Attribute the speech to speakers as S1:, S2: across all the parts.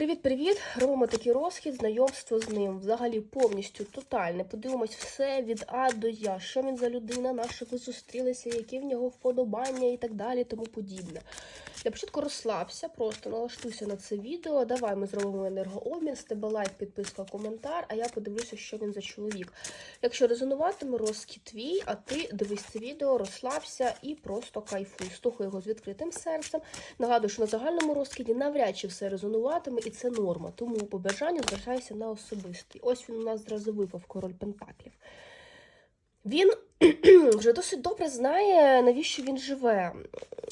S1: Привіт-привіт! Робимо такий розхід, знайомство з ним. Взагалі повністю тотальне. Подивимось все від А до Я. Що він за людина, на що ви зустрілися, які в нього вподобання і так далі, тому подібне. Для початку розслабся, просто налаштуйся на це відео. Давай ми зробимо енергообмін, з тебе лайк, підписка, коментар, а я подивлюся, що він за чоловік. Якщо резонуватиме, розхід твій, а ти дивись це відео, розслабся і просто кайфуй. Слухай його з відкритим серцем. Нагадую, що на загальному розкиді навряд чи все резонуватиме, і це норма. Тому по бажанню на особистий. Ось він у нас зразу випав король Пентаклів. Він вже досить добре знає, навіщо він живе.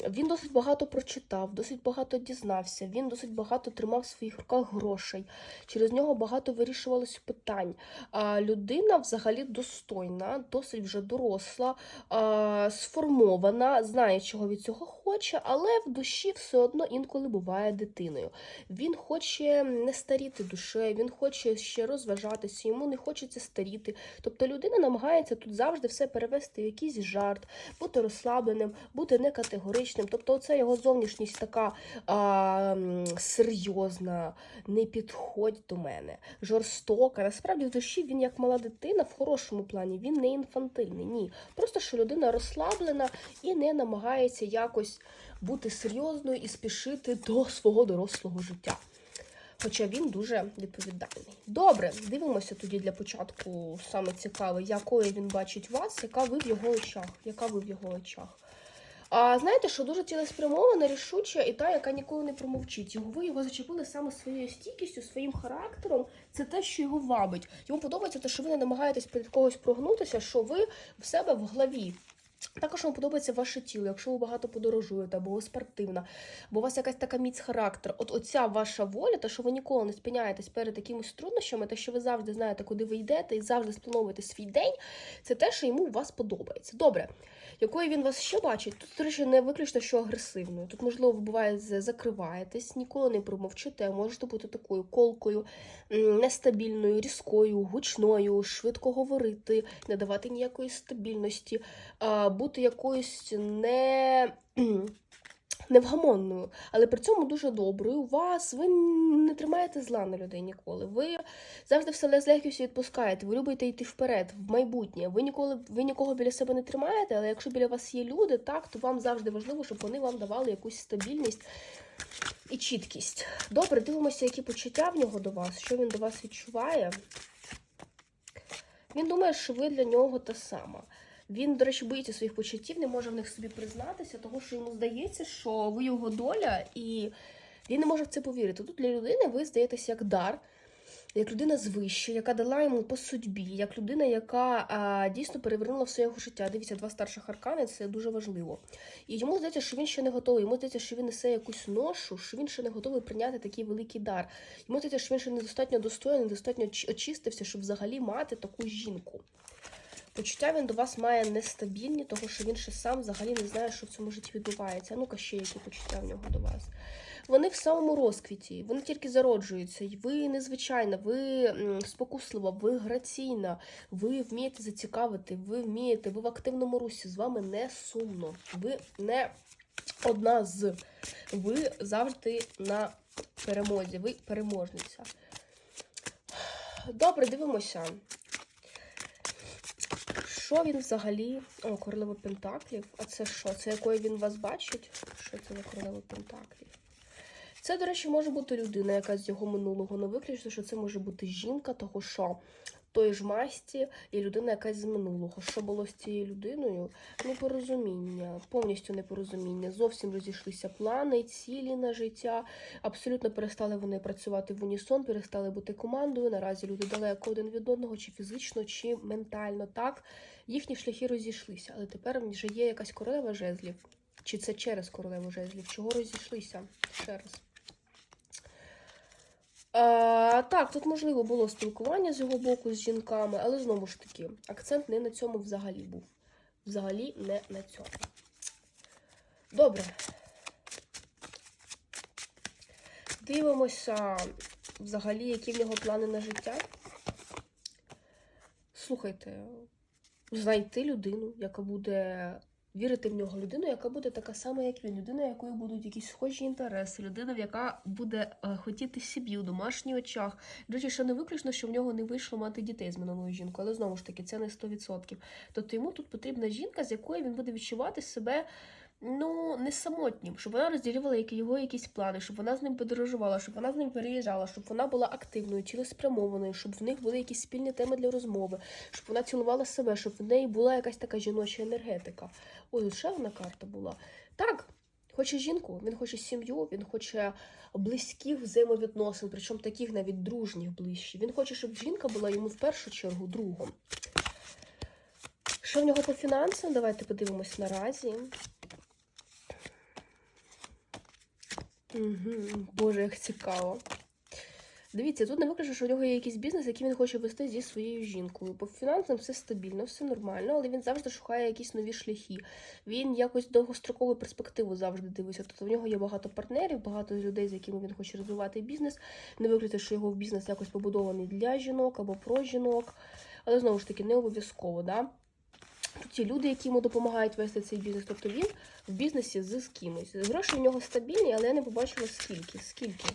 S1: Він досить багато прочитав, досить багато дізнався, він досить багато тримав в своїх руках грошей. Через нього багато вирішувалося питань. А людина взагалі достойна, досить вже доросла, а, сформована, знає, чого від цього хоче, але в душі все одно інколи буває дитиною. Він хоче не старіти душею, він хоче ще розважатися, йому не хочеться старіти. Тобто людина намагається тут завжди все перевести в якийсь жарт, бути розслабленим, бути некатегоричним. Тобто, оце його зовнішність така а, серйозна, не підходь до мене, жорстока. Насправді в душі він як мала дитина в хорошому плані, він не інфантильний. Ні. Просто що людина розслаблена і не намагається якось бути серйозною і спішити до свого дорослого життя. Хоча він дуже відповідальний. Добре, дивимося тоді для початку саме цікаве, якою він бачить вас, яка ви в його очах. Яка ви в його очах. А знаєте, що дуже цілеспрямована, рішуча і та, яка ніколи не промовчить. Його ви його зачепили саме своєю стійкістю, своїм характером. Це те, що його вабить. Йому подобається те, що ви не намагаєтесь перед когось прогнутися, що ви в себе в голові. Також вам подобається ваше тіло, якщо ви багато подорожуєте, або ви спортивна, або у вас якась така міць характер. От оця ваша воля, те, що ви ніколи не спиняєтесь перед якимись труднощами, те, що ви завжди знаєте, куди ви йдете, і завжди сплановуєте свій день, це те, що йому у вас подобається. Добре, якою він вас ще бачить? Тут, до речі, не виключно, що агресивною. Тут, можливо, ви буває, закриваєтесь, ніколи не промовчите, можете бути такою колкою, нестабільною, різкою, гучною, швидко говорити, не давати ніякої стабільності бути якоюсь не. Невгамонною, але при цьому дуже доброю. У вас ви не тримаєте зла на людей ніколи. Ви завжди все з легкістю відпускаєте. Ви любите йти вперед, в майбутнє. Ви ніколи ви нікого біля себе не тримаєте, але якщо біля вас є люди, так то вам завжди важливо, щоб вони вам давали якусь стабільність і чіткість. Добре, дивимося, які почуття в нього до вас, що він до вас відчуває. Він думає, що ви для нього та сама. Він, до речі, боїться своїх почуттів, не може в них собі признатися, тому що йому здається, що ви його доля, і він не може в це повірити. Тут для людини ви здаєтеся як дар, як людина з яка дала йому по судьбі, як людина, яка а, дійсно перевернула все його життя. Дивіться, два старших аркани це дуже важливо. І йому здається, що він ще не готовий. Йому здається, що він несе якусь ношу, що він ще не готовий прийняти такий великий дар. Йому здається, що він ще недостатньо достойний, недостатньо очистився, щоб взагалі мати таку жінку. Почуття він до вас має нестабільні, тому що він ще сам взагалі не знає, що в цьому житті відбувається. Ну-ка ще які почуття в нього до вас. Вони в самому розквіті, вони тільки зароджуються. Ви незвичайна, ви спокуслива, ви граційна, ви вмієте зацікавити, ви вмієте, ви в активному русі, з вами не сумно. Ви не одна з. Ви завжди на перемозі, ви переможниця. Добре, дивимося. Що він взагалі. О, королева Пентаклів. А це що? Це якою він вас бачить? Що це за королева Пентаклів? Це, до речі, може бути людина, яка з його минулого не виключно, що це може бути жінка, того що тої ж масті і людина якась з минулого. Що було з цією людиною? Непорозуміння, повністю непорозуміння. Зовсім розійшлися плани, цілі на життя. Абсолютно перестали вони працювати в унісон, перестали бути командою. Наразі люди далеко один від одного, чи фізично, чи ментально. Так, їхні шляхи розійшлися, але тепер вже є якась королева жезлів. Чи це через королеву жезлів? Чого розійшлися? Ще раз. А, так, тут можливо було спілкування з його боку з жінками, але знову ж таки, акцент не на цьому взагалі був. Взагалі не на цьому. Добре. Дивимося, взагалі, які в нього плани на життя. Слухайте, знайти людину, яка буде Вірити в нього людину, яка буде така сама, як він, людина, якої будуть якісь схожі інтереси, людина, яка буде е, хотіти сім'ю, домашній очах. До речі, ще не виключно, що в нього не вийшло мати дітей з минулою жінкою, але знову ж таки, це не 100%. Тобто йому тут потрібна жінка, з якою він буде відчувати себе ну, не самотнім, щоб вона розділювала його якісь плани, щоб вона з ним подорожувала, щоб вона з ним переїжджала, щоб вона була активною, цілеспрямованою, щоб в них були якісь спільні теми для розмови, щоб вона цілувала себе, щоб в неї була якась така жіноча енергетика. Ой, ще одна карта була. Так, хоче жінку, він хоче сім'ю, він хоче близьких взаємовідносин, причому таких навіть дружніх ближче. Він хоче, щоб жінка була йому в першу чергу другом. Що в нього по фінансам? Давайте подивимось наразі. Угу. Боже, як цікаво. Дивіться, тут не виключно, що у нього є якийсь бізнес, який він хоче вести зі своєю жінкою. По фінансам все стабільно, все нормально, але він завжди шукає якісь нові шляхи. Він якось довгострокову перспективу завжди дивиться. Тобто в нього є багато партнерів, багато людей, з якими він хоче розвивати бізнес. Не виключно, що його бізнес якось побудований для жінок або про жінок. Але знову ж таки, не обов'язково, да? Є люди, які йому допомагають вести цей бізнес. Тобто він в бізнесі з кимось. Гроші в нього стабільні, але я не побачила скільки. Скільки?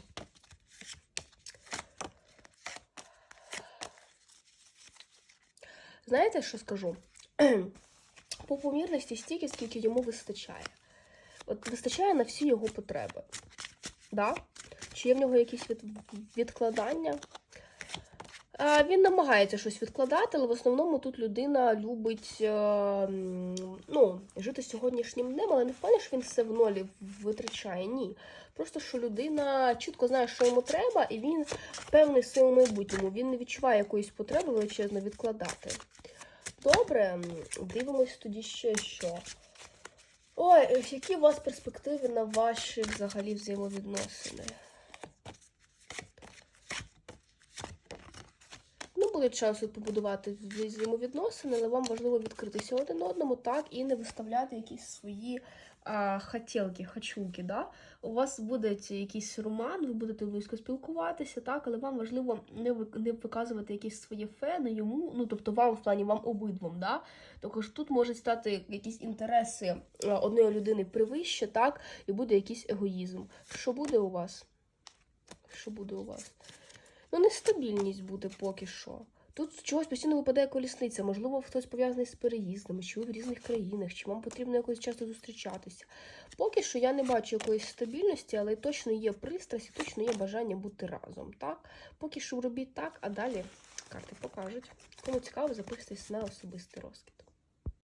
S1: Знаєте, що скажу? По помірності стільки, скільки йому вистачає. От вистачає на всі його потреби. Да? Чи є в нього якісь від... відкладання? Він намагається щось відкладати, але в основному тут людина любить е, ну, жити сьогоднішнім днем, але не в що він все в нолі витрачає. Ні. Просто що людина чітко знає, що йому треба, і він певний своєму майбутньому. Він не відчуває якоїсь потреби величезно відкладати. Добре, дивимось тоді ще що. Ой, е, які у вас перспективи на ваші взагалі взаємовідносини? Буде час тут побудувати взаємовідносини, але вам важливо відкритися один одному, так, і не виставляти якісь свої а, хотілки, хачулки. Да? У вас буде якийсь роман, ви будете близько спілкуватися, так, але вам важливо не, ви- не виказувати якісь свої фени йому, ну, тобто вам в плані вам обидвом. Да? Також тут можуть стати якісь інтереси одної людини превище, так, і буде якийсь егоїзм. Що буде у вас? Що буде у вас? Ну, нестабільність буде поки що. Тут чогось постійно випадає колісниця. Можливо, хтось пов'язаний з переїздами, чи ви в різних країнах, чи вам потрібно якось часто зустрічатися. Поки що я не бачу якоїсь стабільності, але точно є пристрасть і точно є бажання бути разом. Так? Поки що робіть так, а далі карти покажуть. Кому цікаво, записуйтесь на особистий розкид.